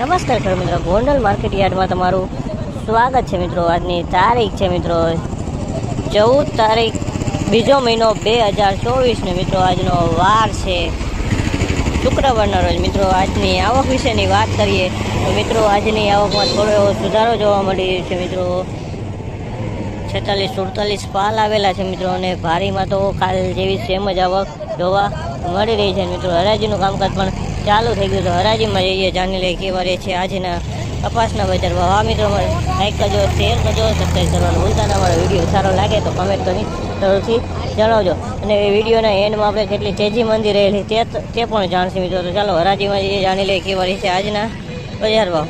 નમસ્કાર ખેડૂત મિત્રો. ગોંડલ માર્કેટ યાર્ડમાં તમારું સ્વાગત છે મિત્રો. આજની તારીખ છે મિત્રો. ચૌદ તારીખ, બીજો મહિનો બે હજાર ચોવીસને મિત્રો આજનો વાર છે. શુક્રવારના રોજ મિત્રો આજની આવક વિશેની વાત કરીએ તો મિત્રો આજની આવકમાં થોડો એવો સુધારો જોવા મળી છે મિત્રો. છેતાલીસ સુડતાલીસ પાલ આવેલા છે મિત્રો અને ભારીમાં તો કાલ જેવી સેમ જ આવક જોવા મળી રહી છે મિત્રો. હરાજીનું કામકાજ પણ ચાલુ થઈ ગયું તો હરાજીમાં જઈએ. જાણી લઈએ કેવા રહે છે આજના કપાસના બજાર ભાવ. મિત્રો લાઈક કરજો શેર કરજો સબસ્ક્રાઈબ કરવાનું ભૂલતા ના મારો વીડિયો સારો લાગે તો કમેન્ટ કરી જરૂરથી જણાવજો. અને એ વિડીયોના એન્ડમાં આપણે કેટલી તેજી મંદી રહેલી તે તે પણ જાણશે મિત્રો. તો ચાલો હરાજીમાં જઈએ, જાણી લઈએ કેવા રહે છે આજના બજાર ભાવ.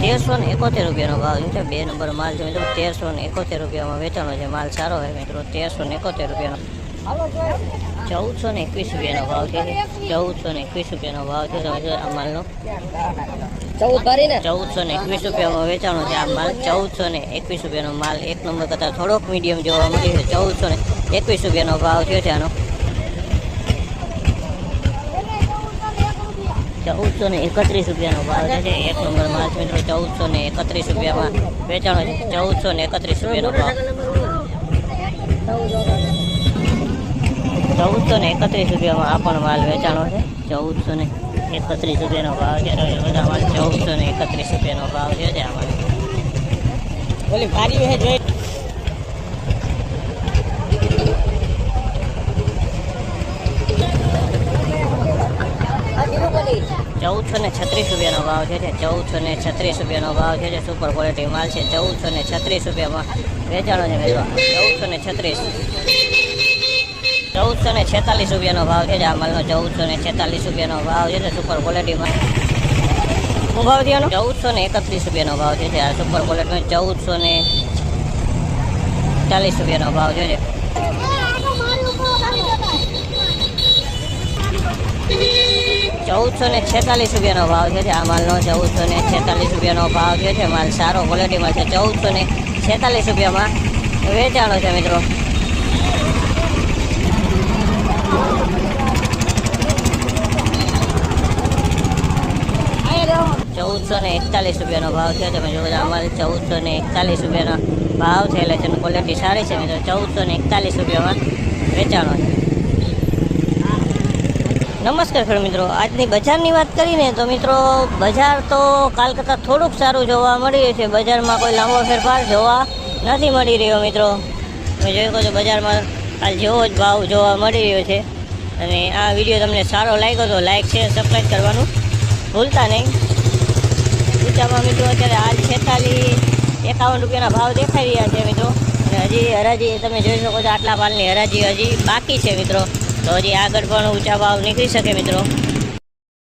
તેરસો ને એકોતેર રૂપિયાનો ભાવ છે. બે નંબર માલ છે મિત્રો. તેરસો ને એકોતેર રૂપિયામાં વેચાણો છે માલ સારો હોય મિત્રો. તેરસો ને એકોતેર રૂપિયાનો. ચૌદસો ને એકવીસ રૂપિયાનો ભાવ છે. ચૌદસો ને એકવીસ રૂપિયાનો ભાવ છે તમે આ માલનો. ચૌદસો ને એકવીસ રૂપિયામાં વેચાણો છે આ માલ. ચૌદસો ને એકવીસ રૂપિયાનો માલ એક નંબર કરતાં થોડોક મીડિયમ જોવા મળ્યો છે. ચૌદસો ને એકવીસ રૂપિયાનો ભાવ થયો છે આનો. ચૌદસો ને એકત્રીસ રૂપિયાનો ભાવ છે એક નંબર માલ મિત્રો. ચૌદસો ને એકત્રીસ રૂપિયામાં વેચાણો છે. ચૌદસો ને એકત્રીસ રૂપિયાનો ભાવ. ચૌદસો ને એકત્રીસ રૂપિયામાં આ પણ માલ વેચાણો છે. ચૌદસો ને એકત્રીસ રૂપિયાનો ભાવ છે. બધા માલ ચૌદસો ને એકત્રીસ રૂપિયાનો ભાવ છે આમાં ચૌદસો ને છત્રીસ રૂપિયાનો ભાવ છે જે ચૌદસો ને છત્રીસ રૂપિયાનો ભાવ છે સુપર ક્વોલિટી માલ છે. ચૌદસો ને છત્રીસ રૂપિયામાં વેચાણો છે મિત્રો ચૌદસો ને છત્રીસ. ચૌદસો ને છેતાલીસ રૂપિયાનો ભાવ છે આ માલનો ચૌદસો ને છેતાલીસ રૂપિયાનો ભાવ છે સુપર ક્વોલિટીમાં શું ભાવ થયાનો ચૌદસો ને એકત્રીસ રૂપિયાનો ભાવ છે આ સુપર ક્વોલિટીમાં ચૌદસો ને ચાલીસ રૂપિયાનો ભાવ છે ચૌદસો ને છેતાલીસ રૂપિયાનો ભાવ છે જે આ માલનો ચૌદસો ને છેતાલીસ રૂપિયાનો ભાવ છે છે માલ સારો ક્વોલિટીમાં છે. ચૌદસો ને છેતાલીસ રૂપિયામાં વેચાણો છે મિત્રો. ચૌદસો ને એકતાલીસ રૂપિયાનો ભાવ છે. તમે જો અમારે ચૌદસો ને એકતાલીસ રૂપિયાનો ભાવ થયેલો છે ક્વોલિટી સારી છે મિત્રો. ચૌદસો ને એકતાલીસ રૂપિયામાં વેચાણો છે. નમસ્કાર ખેડૂત મિત્રો. આજની બજારની વાત કરીને તો મિત્રો, બજાર તો કાલ કરતાં થોડુંક સારું જોવા મળી રહ્યું છે. બજારમાં કોઈ લાંબો ફેરફાર જોવા નથી મળી રહ્યો મિત્રો. તમે જોઈ શકો છો, બજારમાં કાલ જેવો જ ભાવ જોવા મળી રહ્યો છે. અને આ વીડિયો તમને સારો લાગ્યો તો લાઇક શેર સબસ્ક્રાઈબ કરવાનું ભૂલતા નહીં. ઊંચામાં મિત્રો, અત્યારે હાલ છેતાલીસ એકાવન રૂપિયાના ભાવ દેખાઈ રહ્યા છે મિત્રો. અને હજી હરાજી, તમે જોઈ શકો છો, આટલા માલની હરાજી હજી બાકી છે મિત્રો. તો હજી આગળ પણ ઊંચા ભાવ નીકળી શકે મિત્રો.